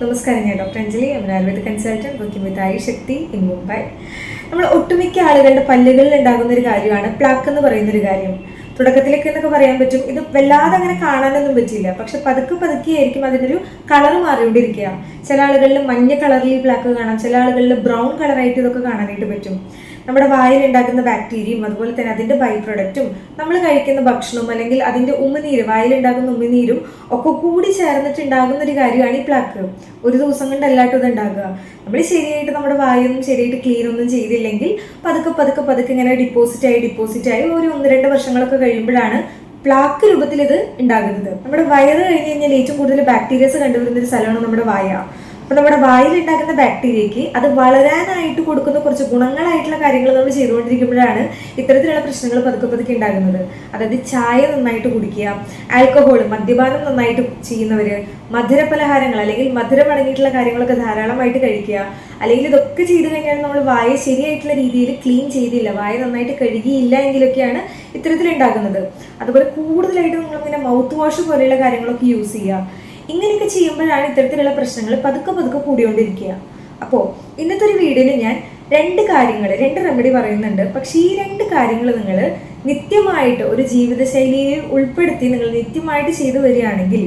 നമസ്കാരം ഞാൻ doctor Anjali M Ayurveda consultant working with ആയി ശക്തി ഇൻ മുംബൈ. നമ്മൾ ഒട്ടുമിക്ക ആളുകളുടെ പല്ലുകളിൽ ഉണ്ടാകുന്ന ഒരു കാര്യമാണ് പ്ലാക്ക് എന്ന് പറയുന്ന ഒരു കാര്യം. തുടക്കത്തിലേക്ക് എന്നൊക്കെ പറയാൻ പറ്റും. ഇത് വല്ലാതെ അങ്ങനെ കാണാനൊന്നും പറ്റില്ല പക്ഷെ പതുക്കെ പതുക്കെ ആയിരിക്കും അതിനൊരു കളർ മാറിക്കൊണ്ടിരിക്കുക. ചില ആളുകളിൽ മഞ്ഞ കളറിൽ ഈ പ്ലാക്ക് കാണാം. ചില ആളുകളിൽ ബ്രൗൺ കളറായിട്ട് ഇതൊക്കെ കാണാനായിട്ട് പറ്റും. നമ്മുടെ വായിൽ ഉണ്ടാക്കുന്ന ബാക്ടീരിയയും അതുപോലെ തന്നെ അതിന്റെ ബൈ പ്രൊഡക്റ്റും നമ്മൾ കഴിക്കുന്ന ഭക്ഷണവും അല്ലെങ്കിൽ അതിന്റെ ഉമ്മനീര് വായിൽ ഉണ്ടാകുന്ന ഉമിനീരും ഒക്കെ കൂടി ചേർന്നിട്ടുണ്ടാകുന്ന ഒരു കാര്യമാണ് ഈ പ്ലാക്ക് ഒരു ദിവസം കൊണ്ടല്ലാട്ടും ഇത് ഉണ്ടാകുക. നമ്മൾ ശരിയായിട്ട് നമ്മുടെ വായൊന്നും ശരിയായിട്ട് ക്ലീൻ ഒന്നും ചെയ്തില്ലെങ്കിൽ പതുക്കെ പതുക്കെ പതുക്കെ ഇങ്ങനെ ഡിപ്പോസിറ്റ് ആയി ഡിപ്പോസിറ്റ് ആയി ഒരു ഒന്ന് രണ്ട് വർഷങ്ങളൊക്കെ കഴിയുമ്പോഴാണ് പ്ലാക്ക് രൂപത്തിൽ ഇത് ഉണ്ടാകുന്നത്. നമ്മുടെ വയറ് കഴിഞ്ഞ് കഴിഞ്ഞാൽ ഏറ്റവും കൂടുതൽ ബാക്ടീരിയസ് കണ്ടുവരുന്ന ഒരു സ്ഥലമാണ് നമ്മുടെ വായ. അപ്പൊ നമ്മുടെ വായിൽ ഉണ്ടാക്കുന്ന ബാക്ടീരിയക്ക് അത് വളരാനായിട്ട് കൊടുക്കുന്ന കുറച്ച് ഗുണങ്ങളായിട്ടുള്ള കാര്യങ്ങൾ നമ്മൾ ചെയ്തുകൊണ്ടിരിക്കുമ്പോഴാണ് ഇത്തരത്തിലുള്ള പ്രശ്നങ്ങൾ പതുക്കെ പതുക്കെ ഉണ്ടാകുന്നത്. അതായത് ചായ നന്നായിട്ട് കുടിക്കുക ആൽക്കഹോൾ മദ്യപാനം നന്നായിട്ട് ചെയ്യുന്നവര് മധുര പലഹാരങ്ങൾ അല്ലെങ്കിൽ മധുരം അടങ്ങിയിട്ടുള്ള കാര്യങ്ങളൊക്കെ ധാരാളമായിട്ട് കഴിക്കുക. അല്ലെങ്കിൽ ഇതൊക്കെ ചെയ്ത് കഴിഞ്ഞാൽ നമ്മൾ വായ ശരിയായിട്ടുള്ള രീതിയിൽ ക്ലീൻ ചെയ്തില്ല വായ നന്നായിട്ട് കഴുകിയില്ല എങ്കിലൊക്കെയാണ് ഇത്തരത്തിലുണ്ടാകുന്നത്. അതുപോലെ കൂടുതലായിട്ട് നമ്മളിങ്ങനെ മൗത്ത് വാഷ് പോലെയുള്ള കാര്യങ്ങളൊക്കെ യൂസ് ചെയ്യുക. ഇങ്ങനെയൊക്കെ ചെയ്യുമ്പോഴാണ് ഇത്തരത്തിലുള്ള പ്രശ്നങ്ങൾ പതുക്കെ പതുക്കെ കൂടിക്കൊണ്ടിരിക്കുക. അപ്പോൾ ഇന്നത്തെ ഒരു വീഡിയോയിൽ ഞാൻ രണ്ട് കാര്യങ്ങൾ രണ്ട് റെമഡി പറയുന്നുണ്ട്. പക്ഷേ ഈ രണ്ട് കാര്യങ്ങൾ നിങ്ങൾ നിത്യമായിട്ട് ഒരു ജീവിതശൈലിയിൽ ഉൾപ്പെടുത്തി നിങ്ങൾ നിത്യമായിട്ട് ചെയ്തു വരികയാണെങ്കിൽ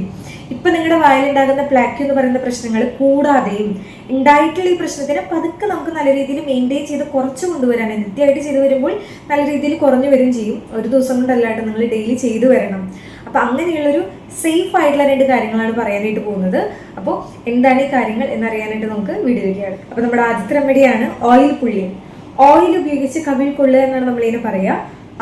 ഇപ്പൊ നിങ്ങളുടെ വായിലുണ്ടാകുന്ന പ്ലാക്ക് എന്ന് പറയുന്ന പ്രശ്നങ്ങൾ കൂടാതെയും ഉണ്ടായിട്ടുള്ള ഈ പ്രശ്നത്തിനെ പതുക്കെ നമുക്ക് നല്ല രീതിയിൽ മെയിന്റെയിൻ ചെയ്ത് കുറച്ച് കൊണ്ടുവരാൻ നിത്യമായിട്ട് ചെയ്തു വരുമ്പോൾ നല്ല രീതിയിൽ കുറഞ്ഞു വരും ചെയ്യും. ഒരു ദിവസം കൊണ്ടല്ലാണ്ട് നിങ്ങൾ ഡെയിലി ചെയ്തു വരണം. അപ്പൊ അങ്ങനെയുള്ളൊരു സേഫ് ആയിട്ടുള്ള രണ്ട് കാര്യങ്ങളാണ് പറയാനായിട്ട് പോകുന്നത്. അപ്പോൾ എന്താണ് ഈ കാര്യങ്ങൾ എന്നറിയാനായിട്ട് നമുക്ക് വീഡിയോയിലേക്കാണ് അപ്പൊ നമ്മുടെ ആദ്യത്തെ റെമഡിയാണ് ഓയിൽ പുള്ളി. ഓയിൽ ഉപയോഗിച്ച് കവിൾ കൊള്ളുക എന്നാണ് നമ്മളിതിനെ പറയുക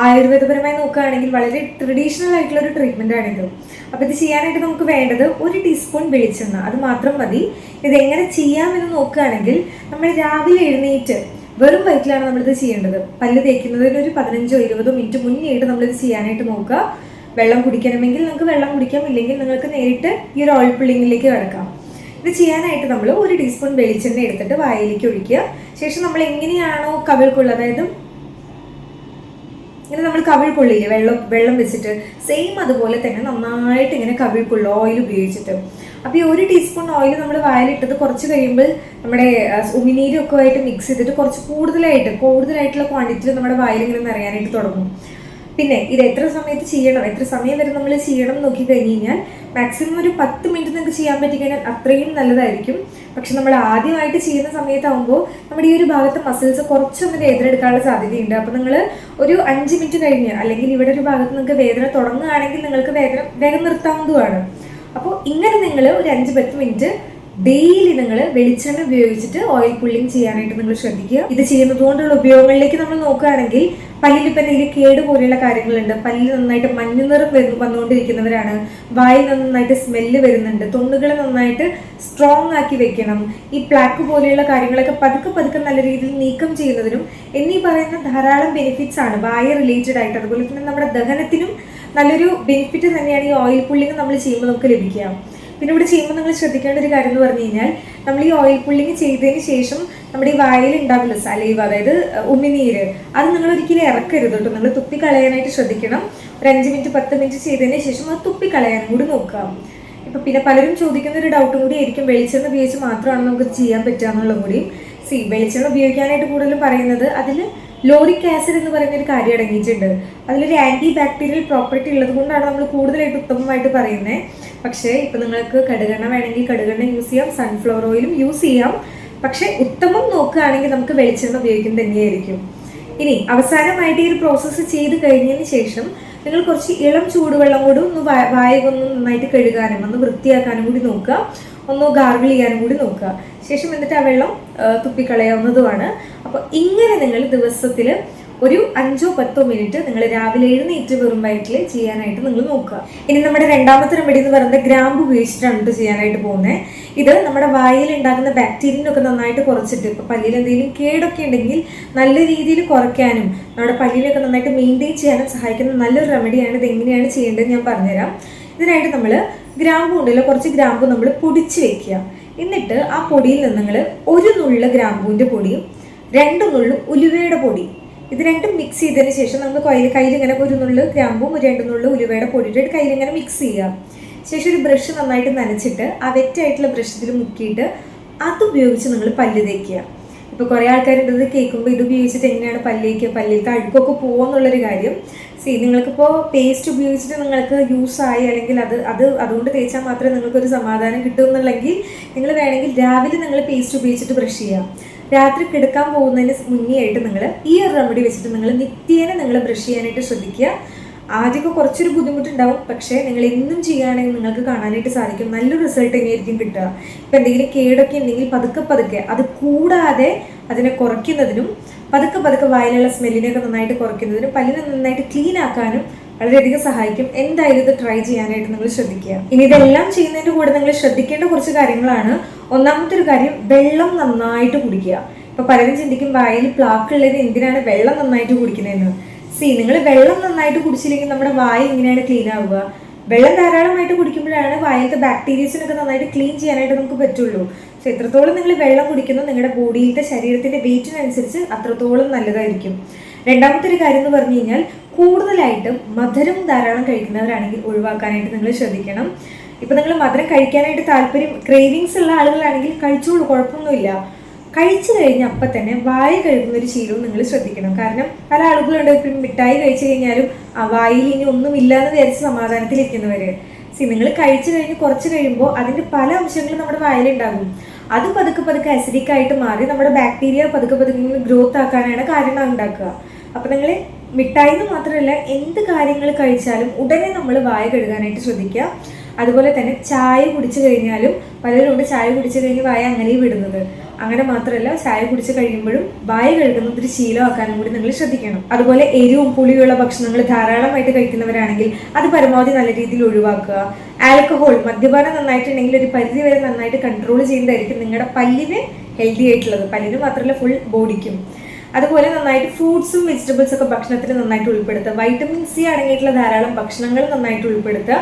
ആയുർവേദപരമായി നോക്കുകയാണെങ്കിൽ വളരെ ട്രഡീഷണൽ ആയിട്ടുള്ള ഒരു ട്രീറ്റ്മെന്റ് ആണിത്. അപ്പൊ ഇത് ചെയ്യാനായിട്ട് നമുക്ക് വേണ്ടത് ഒരു ടീസ്പൂൺ വെളിച്ചെണ്ണ. അത് മാത്രം മതി. ഇത് എങ്ങനെ ചെയ്യാമെന്ന് നോക്കുകയാണെങ്കിൽ നമ്മൾ രാവിലെ എഴുന്നേറ്റ് വെറും വയറ്റിലാണ് നമ്മളിത് ചെയ്യേണ്ടത്. പല്ല് തേക്കുന്നതിന് ഒരു പതിനഞ്ചോ ഇരുപതോ മിനിറ്റ് മുന്നേയിട്ട് നമ്മളിത് ചെയ്യാനായിട്ട് നോക്കുക. വെള്ളം കുടിക്കണമെങ്കിൽ നിങ്ങൾക്ക് വെള്ളം കുടിക്കാം ഇല്ലെങ്കിൽ നിങ്ങൾക്ക് നേരിട്ട് ഈ ഒരു ഓയിൽ പുള്ളിങ്ങിലേക്ക് കിടക്കാം. ഇത് ചെയ്യാനായിട്ട് നമ്മൾ ഒരു ടീസ്പൂൺ വെളിച്ചെണ്ണ എടുത്തിട്ട് വായിലേക്ക് ഒഴിക്കുക. ശേഷം നമ്മൾ എങ്ങനെയാണോ കവിൾക്കുള്ള അതായത് ഇങ്ങനെ നമ്മൾ കവിൾ കൊള്ളില്ലേ വെള്ളം വെള്ളം വെച്ചിട്ട് സെയിം അതുപോലെ തന്നെ നന്നായിട്ട് ഇങ്ങനെ കവിൾ കൊള്ളുക ഓയിൽ ഉപയോഗിച്ചിട്ട്. അപ്പോൾ ഈ ഒരു ടീസ്പൂൺ ഓയിൽ നമ്മൾ വായിലിട്ടത് കുറച്ച് കഴിയുമ്പോൾ നമ്മുടെ ഉമിനീരൊക്കെ ആയിട്ട് മിക്സ് ചെയ്തിട്ട് കുറച്ച് കൂടുതലായിട്ട് കൂടുതലായിട്ടുള്ള ക്വാണ്ടിറ്റിയിൽ നമ്മുടെ വായിൽ നിറയാനായിട്ട് തുടങ്ങും. പിന്നെ ഇത് എത്ര സമയത്ത് ചെയ്യണം? എത്ര സമയം വരെ നമ്മൾ ചെയ്യണം നോക്കി കഴിഞ്ഞ് കഴിഞ്ഞാൽ മാക്സിമം ഒരു പത്ത് മിനിറ്റ് നിങ്ങൾക്ക് ചെയ്യാൻ പറ്റിക്കഴിഞ്ഞാൽ അത്രയും നല്ലതായിരിക്കും. പക്ഷെ നമ്മൾ ആദ്യമായിട്ട് ചെയ്യുന്ന സമയത്താവുമ്പോൾ നമ്മുടെ ഈ ഒരു ഭാഗത്ത് മസിൽസ് കുറച്ചൊന്ന് വേദന എടുക്കാനുള്ള സാധ്യതയുണ്ട്. അപ്പോൾ നിങ്ങൾ ഒരു അഞ്ച് മിനിറ്റ് കഴിഞ്ഞ് അല്ലെങ്കിൽ ഇവിടെ ഒരു ഭാഗത്ത് നിങ്ങൾക്ക് വേദന തുടങ്ങുകയാണെങ്കിൽ നിങ്ങൾക്ക് വേദന വേഗം നിർത്താവുന്നതുമാണ്. അപ്പോൾ ഇങ്ങനെ നിങ്ങൾ ഒരു അഞ്ച് പത്ത് മിനിറ്റ് ഡെയിലി നിങ്ങൾ വെളിച്ചെണ്ണ ഉപയോഗിച്ചിട്ട് ഓയിൽ പുള്ളിങ് ചെയ്യാനായിട്ട് നിങ്ങൾ ശ്രദ്ധിക്കുക. ഇത് ചെയ്യുന്നത് കൊണ്ടുള്ള ഉപയോഗങ്ങളിലേക്ക് നമ്മൾ നോക്കുകയാണെങ്കിൽ പല്ലിൽ ഇപ്പം എന്തെങ്കിലും കേട് പോലെയുള്ള കാര്യങ്ങളുണ്ട്. പല്ലിൽ നന്നായിട്ട് മഞ്ഞ നിറം വരുന്നു വന്നുകൊണ്ടിരിക്കുന്നവരാണ്. വായിൽ നന്നായിട്ട് സ്മെല്ല് വരുന്നുണ്ട്. തൊണ്ണുകൾ നന്നായിട്ട് സ്ട്രോങ് ആക്കി വെക്കണം. ഈ പ്ലാക്ക് പോലെയുള്ള കാര്യങ്ങളൊക്കെ പതുക്കെ പതുക്കെ നല്ല രീതിയിൽ നീക്കം ചെയ്യുന്നതിനും എന്നീ പറയുന്ന ധാരാളം ബെനിഫിറ്റ്സ് ആണ് വായ റിലേറ്റഡ് ആയിട്ട്. അതുപോലെ തന്നെ നമ്മുടെ ദഹനത്തിനും നല്ലൊരു ബെനിഫിറ്റ് തന്നെയാണ് ഈ ഓയിൽ പുള്ളിങ് നമ്മൾ ചെയ്യുമ്പോൾ നമുക്ക് ലഭിക്കുക. പിന്നെ ഇവിടെ ചെയ്യുമ്പോൾ നിങ്ങൾ ശ്രദ്ധിക്കേണ്ട ഒരു കാര്യം എന്ന് പറഞ്ഞു കഴിഞ്ഞാൽ നമ്മൾ ഈ ഓയിൽ പുള്ളിങ് ചെയ്തതിന് ശേഷം നമ്മുടെ ഈ വായിൽ ഉണ്ടാവില്ല സലൈവ് അതായത് ഉമിനീര്. അത് നിങ്ങൾ ഒരിക്കലും ഇറക്കരുത് കേട്ടോ. നിങ്ങൾ തുപ്പി കളയാനായിട്ട് ശ്രദ്ധിക്കണം. ഒരു അഞ്ച് മിനിറ്റ് പത്ത് മിനിറ്റ് ചെയ്തതിന് ശേഷം അത് തുപ്പി കളയാനും കൂടി നോക്കുക. ഇപ്പൊ പിന്നെ പലരും ചോദിക്കുന്ന ഒരു ഡൗട്ടും കൂടി ആയിരിക്കും. വെളിച്ചെണ്ണ ഉപയോഗിച്ച് മാത്രമാണ് നമുക്ക് ചെയ്യാൻ പറ്റുക എന്നുള്ളതും കൂടി. സി വെളിച്ചെണ്ണ ഉപയോഗിക്കാനായിട്ട് കൂടുതലും പറയുന്നത് അതിൽ ലോറിക് ആസിഡ് എന്ന് പറയുന്ന ഒരു കാര്യം അടങ്ങിയിട്ടുണ്ട്. അതിലൊരു ആന്റി ബാക്ടീരിയൽ പ്രോപ്പർട്ടി ഉള്ളത് കൊണ്ടാണ് നമ്മൾ കൂടുതലായിട്ട് ഉത്തമമായിട്ട് പറയുന്നത് പക്ഷേ ഇപ്പം നിങ്ങൾക്ക് കടുകെണ്ണ വേണമെങ്കിൽ കടുകെണ്ണ യൂസ് ചെയ്യാം സൺഫ്ലവർ ഓയിലും യൂസ് ചെയ്യാം. പക്ഷേ ഉത്തമം നോക്കുകയാണെങ്കിൽ നമുക്ക് വെളിച്ചെണ്ണ ഉപയോഗിക്കുന്നത് തന്നെയായിരിക്കും. ഇനി അവസാനമായിട്ട് ഈ ഒരു പ്രോസസ്സ് ചെയ്ത് കഴിഞ്ഞതിന് ശേഷം നിങ്ങൾ കുറച്ച് ഇളം ചൂടുവെള്ളം കൂടി ഒന്ന് വായകൊന്ന് നന്നായിട്ട് കഴുകാനും ഒന്ന് വൃത്തിയാക്കാനും കൂടി നോക്കുക. ഒന്ന് ഗാർഗിൾ ചെയ്യാനും കൂടി നോക്കുക. ശേഷം എന്നിട്ട് ആ വെള്ളം തുപ്പിക്കളയാവുന്നതുമാണ്. അപ്പോൾ ഇങ്ങനെ നിങ്ങൾ ദിവസത്തിൽ ഒരു അഞ്ചോ പത്തോ മിനിറ്റ് നിങ്ങൾ രാവിലെ എഴുന്നേറ്റ് വെറും വയറ്റിൽ ചെയ്യാനായിട്ട് നിങ്ങൾ നോക്കുക. ഇനി നമ്മുടെ രണ്ടാമത്തെ റെമഡി എന്ന് പറയുന്നത് ഗ്രാമ്പ് ഉപയോഗിച്ചിട്ടാണ് ഇത് ചെയ്യാനായിട്ട് പോകുന്നത് ഇത് നമ്മുടെ വായിൽ ഉണ്ടാകുന്ന ബാക്ടീരിയനൊക്കെ നന്നായിട്ട് കുറച്ചിട്ട് ഇപ്പം പല്ലിൽ എന്തെങ്കിലും കേടൊക്കെ ഉണ്ടെങ്കിൽ നല്ല രീതിയിൽ കുറയ്ക്കാനും നമ്മുടെ പല്ലിലൊക്കെ നന്നായിട്ട് മെയിന്റെയിൻ ചെയ്യാനും സഹായിക്കുന്ന നല്ലൊരു റെമഡിയാണ് ഇത്. എങ്ങനെയാണ് ചെയ്യേണ്ടതെന്ന് ഞാൻ പറഞ്ഞുതരാം. ഇതിനായിട്ട് നമ്മൾ ഗ്രാമ്പു ഉണ്ടല്ലോ കുറച്ച് ഗ്രാമ്പു നമ്മൾ പൊടിച്ച് വെക്കുക. എന്നിട്ട് ആ പൊടിയിൽ നിന്ന് നിങ്ങൾ ഒരു നുള്ള ഗ്രാമ്പൂവിന്റെ പൊടിയും രണ്ട് നുള്ളു ഉലുവയുടെ പൊടി ഇത് രണ്ടും മിക്സ് ചെയ്തതിന് ശേഷം നമ്മൾ കയ്യിൽ കയ്യിൽ ഇങ്ങനെ ഒരു നുള്ളു ഗ്രാമ്പും ഒരു രണ്ട് നുള്ളു ഉലുവയുടെ പൊടിയിട്ട് കയ്യിൽ ഇങ്ങനെ മിക്സ് ചെയ്യുക. ശേഷം ഒരു ബ്രഷ് നന്നായിട്ട് നനച്ചിട്ട് ആ വെറ്റായിട്ടുള്ള ബ്രഷ് ഇതിൽ മുക്കിയിട്ട് അത് ഉപയോഗിച്ച് നിങ്ങൾ പല്ല് തേക്കുക. ഇപ്പോൾ കുറേ ആൾക്കാരുണ്ട് ഇത് കേൾക്കുമ്പോൾ ഇത് ഉപയോഗിച്ചിട്ട് എങ്ങനെയാണ് പല്ല് തേക്കുക പല്ലിലേക്ക് അഴുക്കൊക്കെ പോകുമെന്നുള്ളൊരു കാര്യം. സി നിങ്ങൾക്കിപ്പോൾ പേസ്റ്റ് ഉപയോഗിച്ചിട്ട് നിങ്ങൾക്ക് യൂസ് ആയി അല്ലെങ്കിൽ അത് അത് അതുകൊണ്ട് തേച്ചാൽ മാത്രമേ നിങ്ങൾക്കൊരു സമാധാനം കിട്ടൂ എന്നുള്ളെങ്കിൽ നിങ്ങൾ വേണമെങ്കിൽ രാവിലെ നിങ്ങൾ പേസ്റ്റ് ഉപയോഗിച്ചിട്ട് ബ്രഷ് ചെയ്യാം രാത്രി കിടക്കാൻ പോകുന്നതിന് മുന്നേ ആയിട്ട് നിങ്ങൾ ഈ ഒരു റെമഡി വെച്ചിട്ട് നിങ്ങൾ നിത്യേന നിങ്ങൾ ബ്രഷ് ചെയ്യാനായിട്ട് ശ്രദ്ധിക്കുക. ആദ്യമൊക്കെ കുറച്ചൊരു ബുദ്ധിമുട്ടുണ്ടാവും. പക്ഷേ നിങ്ങൾ എന്നും ചെയ്യുകയാണെങ്കിൽ നിങ്ങൾക്ക് കാണാനായിട്ട് സാധിക്കും. നല്ലൊരു റിസൾട്ട് തന്നെയായിരിക്കും കിട്ടുക. ഇപ്പം എന്തെങ്കിലും കേടൊക്കെ ഉണ്ടെങ്കിൽ പതുക്കെ പതുക്കെ അത് കൂടാതെ അതിനെ കുറയ്ക്കുന്നതിനും പതുക്കെ പതുക്കെ വായിലുള്ള സ്മെല്ലിനെയൊക്കെ നന്നായിട്ട് കുറയ്ക്കുന്നതിനും പല്ലിനെ നന്നായിട്ട് ക്ലീൻ ആക്കാനും വളരെയധികം സഹായിക്കും. എന്തായാലും ഇത് ട്രൈ ചെയ്യാനായിട്ട് നിങ്ങൾ ശ്രദ്ധിക്കുക. ഇനി ഇതെല്ലാം ചെയ്യുന്നതിന്റെ കൂടെ നിങ്ങൾ ശ്രദ്ധിക്കേണ്ട കുറച്ച് കാര്യങ്ങളാണ്. ഒന്നാമത്തെ ഒരു കാര്യം വെള്ളം നന്നായിട്ട് കുടിക്കുക. ഇപ്പൊ പലരും ചിന്തിക്കും വായിൽ പ്ലാക്ക് ഉള്ളത് എന്തിനാണ് വെള്ളം നന്നായിട്ട് കുടിക്കുന്നതെന്ന്? സി നിങ്ങൾ വെള്ളം നന്നായിട്ട് കുടിച്ചില്ലെങ്കിൽ നമ്മുടെ വായ എങ്ങനെയാണ് ക്ലീൻ ആവുക? വെള്ളം ധാരാളമായിട്ട് കുടിക്കുമ്പോഴാണ് വായത്തെ ബാക്ടീരിയസിനൊക്കെ നന്നായിട്ട് ക്ലീൻ ചെയ്യാനായിട്ട് നമുക്ക് പറ്റുള്ളൂ. സോ എത്രത്തോളം നിങ്ങൾ വെള്ളം കുടിക്കുന്നു നിങ്ങളുടെ ബോഡിയിലത്തെ ശരീരത്തിന്റെ വെയിറ്റിനനുസരിച്ച് അത്രത്തോളം നല്ലതായിരിക്കും. രണ്ടാമത്തെ ഒരു കാര്യം എന്ന് പറഞ്ഞു കഴിഞ്ഞാൽ കൂടുതലായിട്ടും മധുരം ധാരാളം കഴിക്കുന്നവരാണെങ്കിൽ ഒഴിവാക്കാനായിട്ട് നിങ്ങൾ ശ്രദ്ധിക്കണം. ഇപ്പൊ നിങ്ങൾ മധുരം കഴിക്കാനായിട്ട് താല്പര്യം ക്രേവിങ്സ് ഉള്ള ആളുകളാണെങ്കിൽ കഴിച്ചോളൂ കുഴപ്പമൊന്നുമില്ല. കഴിച്ചു കഴിഞ്ഞ അപ്പം തന്നെ വായ കഴുകുന്ന ഒരു ശീലവും നിങ്ങൾ ശ്രദ്ധിക്കണം. കാരണം പല ആളുകളുണ്ട് ഇപ്പം മിഠായി കഴിച്ചു കഴിഞ്ഞാലും ആ വായിൽ ഇനി ഒന്നുമില്ല എന്ന് വിചാരിച്ച് സമാധാനത്തിലിരിക്കുന്നവര്. സി നിങ്ങൾ കഴിച്ചു കഴിഞ്ഞ് കുറച്ച് കഴിയുമ്പോൾ അതിന്റെ പല അംശങ്ങളും നമ്മുടെ വായിലുണ്ടാകും. അത് പതുക്കെ പതുക്കെ അസിഡിക് ആയിട്ട് മാറി നമ്മുടെ ബാക്ടീരിയ പതുക്കെ പതുക്കെ ഗ്രോത്ത് ആക്കാനാണ് കാരണം ഉണ്ടാക്കുക. അപ്പൊ നിങ്ങൾ മിഠായി എന്ന് മാത്രമല്ല എന്ത് കാര്യങ്ങൾ കഴിച്ചാലും ഉടനെ നമ്മൾ വായ കഴുകാനായിട്ട് ശ്രദ്ധിക്കുക. അതുപോലെ തന്നെ ചായ കുടിച്ചു കഴിഞ്ഞാലും പലരും ഉണ്ട് ചായ കുടിച്ചു കഴിഞ്ഞ് വായ അങ്ങനെ വിടുന്നത് അങ്ങനെ മാത്രമല്ല ചായ കുടിച്ച് കഴിയുമ്പോഴും വായ കഴുകുന്നത് ഒരു ശീലമാക്കാനും കൂടി നിങ്ങൾ ശ്രദ്ധിക്കണം. അതുപോലെ എരിവും പുളിയുള്ള ഭക്ഷണങ്ങൾ ധാരാളമായിട്ട് കഴിക്കുന്നവരാണെങ്കിൽ അത് പരമാവധി നല്ല രീതിയിൽ ഒഴിവാക്കുക. ആൽക്കഹോൾ മദ്യപാനം നന്നായിട്ടുണ്ടെങ്കിൽ ഒരു പരിധി വരെ നന്നായിട്ട് കൺട്രോൾ ചെയ്യുന്നതായിരിക്കും നിങ്ങളുടെ പല്ലിന് ഹെൽത്തി ആയിട്ടുള്ളത്. പല്ലിന് മാത്രമല്ല ഫുൾ ബോഡിക്കും അതുപോലെ നന്നായിട്ട് ഫ്രൂട്ട്സും വെജിറ്റബിൾസ് ഒക്കെ ഭക്ഷണത്തിൽ നന്നായിട്ട് ഉൾപ്പെടുത്തുക. വൈറ്റമിൻ സി അടങ്ങിയിട്ടുള്ള ധാരാളം ഭക്ഷണങ്ങൾ നന്നായിട്ട് ഉൾപ്പെടുത്തുക.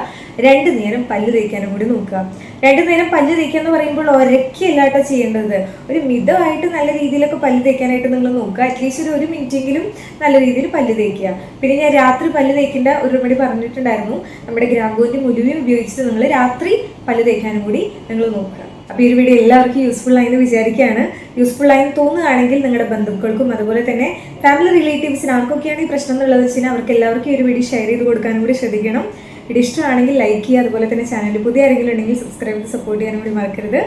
രണ്ട് നേരം പല്ല് തേക്കാനും കൂടി നോക്കുക. രണ്ട് നേരം പല്ല് തേക്കുക എന്ന് പറയുമ്പോൾ ഒരക്കല്ലാട്ടോ ചെയ്യേണ്ടത്. ഒരു മിതമായിട്ട് നല്ല രീതിയിലൊക്കെ പല്ല് തേക്കാനായിട്ട് നിങ്ങൾ നോക്കുക. അറ്റ്ലീസ്റ്റ് ഒരു ഒരു മിനിറ്റെങ്കിലും നല്ല രീതിയിൽ പല്ല് തേക്കുക. പിന്നെ ഞാൻ രാത്രി പല്ല് തേക്കേണ്ട ഒരു റെമഡി പറഞ്ഞിട്ടുണ്ടായിരുന്നു. നമ്മുടെ ഗ്രാമ്പൂവിന്റെ മുലുവയും ഉപയോഗിച്ചിട്ട് നിങ്ങൾ രാത്രി പല്ല് തേക്കാനും കൂടി നിങ്ങൾ നോക്കുക. അപ്പോൾ ഈ വീഡിയോ എല്ലാവർക്കും യൂസ്ഫുൾ ആയെന്ന് വിചാരിക്കുകയാണ്. യൂസ്ഫുൾ ആയെന്ന് തോന്നുകയാണെങ്കിൽ നിങ്ങളുടെ ബന്ധുക്കൾക്കും അതുപോലെ തന്നെ ഫാമിലി റിലേറ്റീവ്സിന് ആർക്കൊക്കെയാണ് ഈ പ്രശ്നം എന്നുള്ളത് വെച്ചാൽ അവർക്ക് എല്ലാവർക്കും ഒരു വീഡിയോ ഷെയർ ചെയ്ത് കൊടുക്കാനും കൂടി ശ്രദ്ധിക്കണം. വീഡിയോ ഇഷ്ടമാണെങ്കിൽ ലൈക്ക് ചെയ്യുക അതുപോലെ തന്നെ ചാനൽ പുതിയ ആരെങ്കിലും ഉണ്ടെങ്കിൽ സബ്സ്ക്രൈബ് ചെയ്ത് സപ്പോർട്ട് ചെയ്യാനും കൂടി മറക്കരുത്.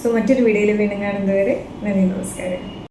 സോ മറ്റൊരു വീഡിയോയിൽ വീണ്ടും കാണുന്നതുവരെ നന്ദി നമസ്കാരം.